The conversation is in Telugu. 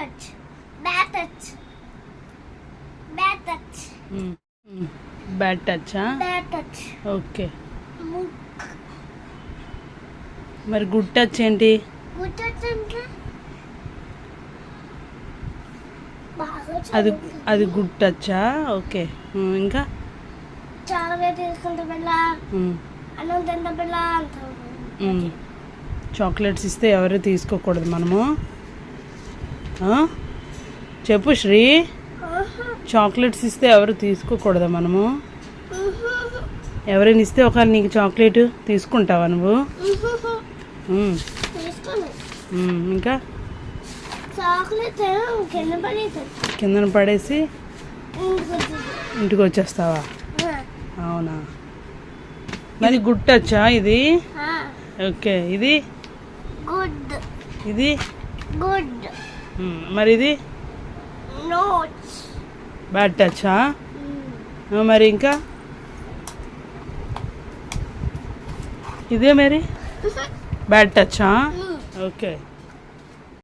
touch. Bad touch. బ్యాడ్ టచ్చా Bad touch. ఓకే. మరి గుడ్ టచ్ ఏంటి Good touch అంటే అది. అది గుడ్ టచ్చా ఓకే ఇంకా చాక్లెట్ తీసుకుంటే పిల్ల ఉమ్, అన్నం తింటే పిల్ల. చాక్లెట్స్ ఇస్తే ఎవరు తీసుకోకూడదు మనము? చెప్పు శ్రీ. చాక్లెట్స్ ఇస్తే ఎవరు తీసుకోకూడదా మనము? ఎవరైనా ఇస్తే ఒక నీకు చాక్లెట్ తీసుకుంటావా నువ్వు? ఇంకా? కిందన పడేసి ఇంటికి వచ్చేస్తావా? అవునా? మరి గుడ్ టచ్చా ఇది ఓకే ఇది? గుడ్. ఇది? గుడ్. మరి ఇది బ్యాడ్ టచ్చా మరి ఇంకా? ఇదే మరి? Bad టచ్చా okay